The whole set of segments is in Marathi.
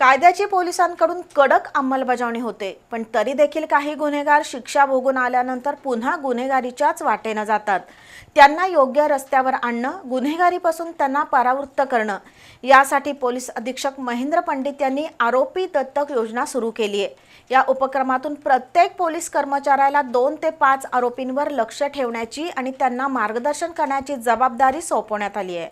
कायद्याची पोलिसांकडून कडक अंमलबजावणी होते पण तरी देखील काही गुन्हेगार शिक्षा भोगून आल्यानंतर पुन्हा गुन्हेगारीच्याच वाटेनं जातात. त्यांना योग्य रस्त्यावर आणणं गुन्हेगारीपासून त्यांना परावृत्त करणं यासाठी पोलीस अधीक्षक महेंद्र पंडित यांनी आरोपी दत्तक योजना सुरू केली आहे या उपक्रमातून प्रत्येक पोलीस कर्मचाऱ्याला दोन ते पाच आरोपींवर लक्ष ठेवण्याची आणि त्यांना मार्गदर्शन करण्याची जबाबदारी सोपवण्यात आली आहे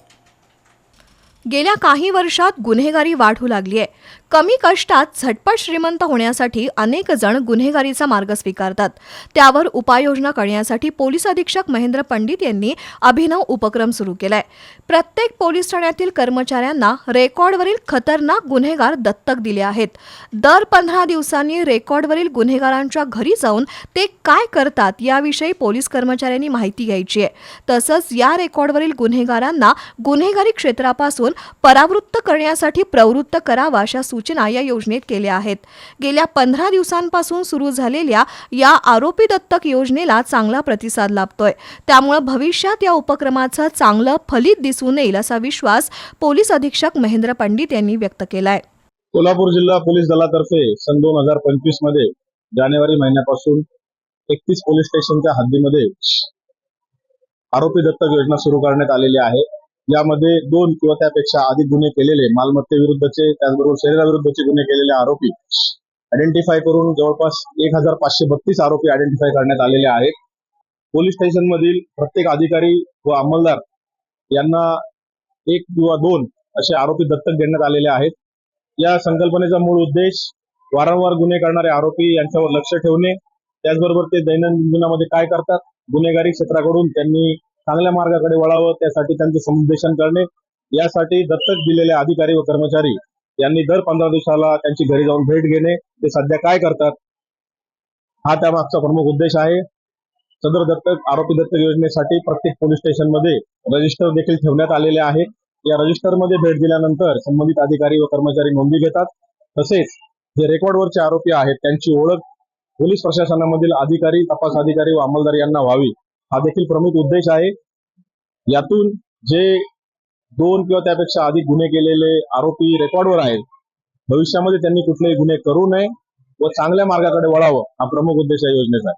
गेल्या काही वर्षात गुन्हेगारी वाढू लागली आहे कमी कष्टात झटपट श्रीमंत होण्यासाठी अनेक जण गुन्हेगारीचा मार्ग स्वीकारतात. त्यावर उपाययोजना करण्यासाठी पोलीस अधीक्षक महेंद्र पंडित यांनी अभिनव उपक्रम सुरू केलाय. प्रत्येक पोलीस ठाण्यातील कर्मचाऱ्यांना रेकॉर्डवरील खतरनाक गुन्हेगार दत्तक दिले आहेत. दर पंधरा दिवसांनी रेकॉर्डवरील गुन्हेगारांच्या घरी जाऊन ते काय करतात याविषयी पोलीस कर्मचाऱ्यांनी माहिती घ्यायची आहे. तसंच या रेकॉर्डवरील गुन्हेगारांना गुन्हेगारी क्षेत्रापासून परावृत्त करण्यासाठी प्रवृत्त करावा अशा सूचना या योजनेत केल्या आहेत. गेल्या पंधरा दिवसांपासून सुरू झालेल्या या आरोपी दत्तक योजनेला चांगला प्रतिसाद लाभतोय. त्यामुळे भविष्यात या उपक्रमाचं चांगलं फलित दिसून येईल असा विश्वास पोलीस अधीक्षक महेंद्र पंडित यांनी व्यक्त केलाय. कोल्हापूर जिल्हा पोलीस दलातर्फे सन दोन हजार पंचवीसमध्ये जानेवारी महिन्यापासून एकतीस पोलीस स्टेशनच्या हद्दीमध्ये आरोपी दत्तक योजना सुरू करण्यात आलेली आहे. यामध्ये दोन किंवा त्यापेक्षा अधिक गुन्हे केलेले मालमत्तेविरुद्धचे त्याचबरोबर शरीराविरुद्धचे गुन्हे केलेले आरोपी आयडेंटिफाय करून जवळपास एक हजार पाचशे बत्तीस आरोपी आयडेंटिफाय करण्यात आलेले आहेत. पोलीस स्टेशन मधील प्रत्येक अधिकारी व अंमलदार यांना एक किंवा दोन असे आरोपी दत्तक देण्यात आलेले आहेत. या संकल्पनेचा मूळ उद्देश वारंवार गुन्हे करणारे आरोपी यांच्यावर लक्ष ठेवणे. त्याचबरोबर ते दैनंदिन जीवनामध्ये काय करतात? गुन्हेगारी क्षेत्राकडून त्यांनी चांगल्या मार्गाकडे वळावं त्यासाठी त्यांचे समुपदेशन करणे यासाठी दत्तक दिलेले अधिकारी व कर्मचारी यांनी दर पंधरा दिवसाला त्यांची घरी जाऊन भेट घेणे. ते सध्या काय करतात? हा त्यामागचा प्रमुख उद्देश आहे. सदर दत्तक आरोपी दत्तक योजनेसाठी प्रत्येक पोलीस स्टेशनमध्ये रजिस्टर देखील ठेवण्यात आलेले आहे. या रजिस्टरमध्ये भेट दिल्यानंतर संबंधित अधिकारी व कर्मचारी नोंदी घेतात. तसेच जे रेकॉर्डवरचे आरोपी आहेत त्यांची ओळख पोलीस प्रशासनामधील अधिकारी तपास अधिकारी व अंमलदार यांना व्हावी. हा देखील प्रमुख उद्देश आहे. यातून जे दोन किंवा त्यापेक्षा अधिक गुन्हे केलेले आरोपी रेकॉर्डवर आहेत भविष्यामध्ये त्यांनी कुठलेही गुन्हे करू नये व चांगल्या मार्गाकडे वळावं हा प्रमुख उद्देश या योजनेचा आहे.